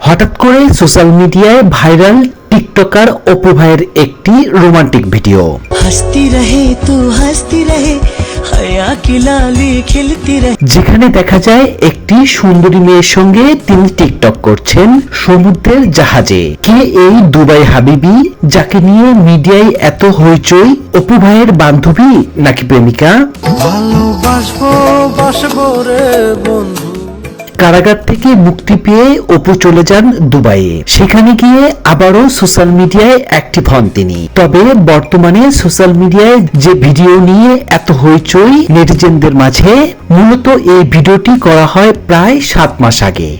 হঠাৎ করে সোশ্যাল মিডিয়ায় ভাইরাল টিকটকার অপু ভাইয়ের একটি রোমান্টিক ভিডিও। হাসতি রহে তু হাসতি রহে। যেখানে দেখা যায় একটি সুন্দরী মেয়ের সঙ্গে তিনি টিকটক করছেন সমুদ্রের জাহাজে। কে এই দুবাই হাবিবি যাকে নিয়ে মিডিয়ায় এত হইচই অপু ভাইয়ের বান্ধবী নাকি প্রেমিকা? ভালোবাসবো বাসবো রে বন্ধু। কারাগার থেকে মুক্তি পেয়ে অপু চলে যান দুবাইয়ে। সেখানে গিয়ে আবারও সোশ্যাল মিডিয়ায় অ্যাক্টিভ হন তিনি। তবে বর্তমানে সোশ্যাল মিডিয়ায় যে ভিডিও নিয়ে এত হইচই নেটিজেনদের মাঝে, মূলত এই ভিডিওটি করা হয় প্রায় সাত মাস আগে।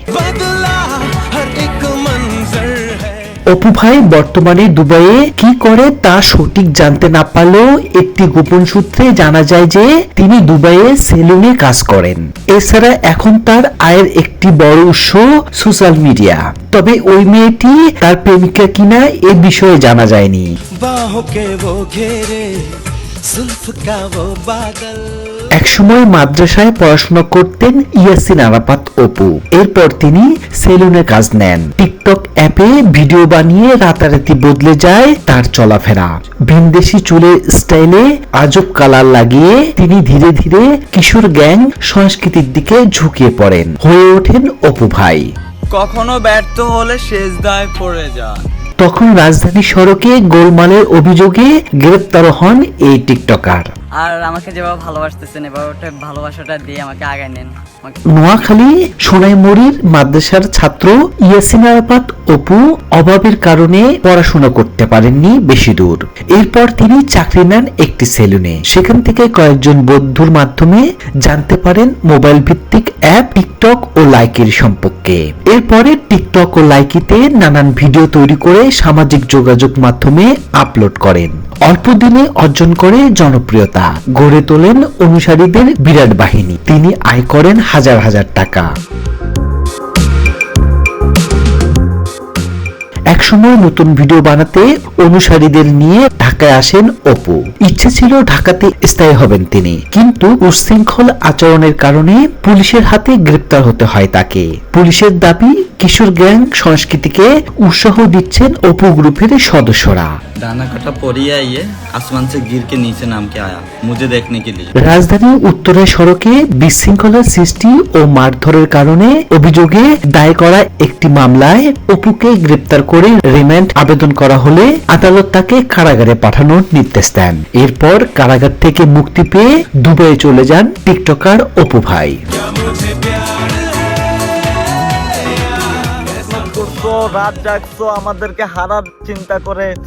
অপু ভাই বর্তমানে দুবাইয়ে কি করে তা সঠিক জানতে না পারলেও একটি গোপন সূত্রে জানা যায় যে তিনি দুবাইয়ে সেলুনে কাজ করেন এছাড়া এখন তার আয়ের একটি বড় উৎস সোশ্যাল মিডিয়া তবে ওই মেয়েটি তার প্রেমিকা কিনা এ বিষয়ে জানা যায়নি बाहों के वो घेरे जुल्फ का वो बादल একসময় মাদ্রাসায় পড়াশোনা করতেন ইয়াসিন আরাপাত অপু। এরপর তিনি সেলুনে কাজ নেন। টিকটক অ্যাপে ভিডিও বানিয়ে রাতারাতি বদলে যায় তার চলাফেরা। ভিনদেশি চুলের স্টাইলে আজব কালার লাগিয়ে তিনি ধীরে ধীরে কিশোর গ্যাং সংস্কৃতির দিকে ঝুঁকিয়ে পড়েন। হয়ে ওঠেন অপু ভাই। কখনো ব্যর্থ হলে শেষ দায় পড়ে যান তখন রাজধানী সড়কে গোলমালের অভিযোগে গ্রেপ্তার হন এই টিকটকার। আর আমাকে যেভাবে ভালোবাসতেছেন ওটা ভালোবাসাটা দিয়ে আমাকে আগায় নেন। নোয়াখালী, সোনাইমুড়ির মাদ্রাসার ছাত্র ইয়াসিন আরাফাত অপু অভাবের কারণে পড়াশোনা করতে পারেননি বেশি দূর। এরপর তিনি চাকরি নেন একটি সেলুনে। সেখান থেকে কয়েকজন বন্ধুর মাধ্যমে জানতে পারেন মোবাইল ভিত্তিক অ্যাপ টিকটক ও লাইকির সম্পর্কে। এরপরে টিকটক ও লাইকিতে নানান ভিডিও তৈরি করে সামাজিক যোগাযোগ মাধ্যমে আপলোড করেন। অল্প দিনে অর্জন করে জনপ্রিয়তা গড়ে তোলেন অনুসারীদের বিরাট বাহিনী। তিনি আয় করেন হাজার হাজার টাকা। একসময় নতুন ভিডিও বানাতে অনুসারীদের নিয়ে ঢাকায় আসেন অপু ইচ্ছে ছিল ঢাকাতে স্থায়ী হবেন তিনি কিন্তু উশৃঙ্খল আচরণের কারণে পুলিশের হাতে গ্রেপ্তার হতে হয় তাকে পুলিশের দাবি কিশোর গ্যাং সংস্কৃতিকে উৎসাহ দিচ্ছেন অপু গ্রুপের সদস্যরা दाना कटा पोरिया ये आसमान से गिर के नीचे नाम के आया मुझे देखने के लिए রাজধানীর উত্তরের সড়কে বিশৃঙ্খলার সৃষ্টি ও মারধরের কারণে অভিযোগে দায় করা একটি মামলায় অপুকে গ্রেপ্তার করে রিমান্ড আবেদন করা হলে আদালত তাকে কারাগারে পাঠানোর নির্দেশ দেন। এরপর কারাগার থেকে মুক্তি পেয়ে দুবাইয়ে চলে যান টিকটকার অপু ভাই। রাত জাগছো, আমাদেরকে হারার চিন্তা করে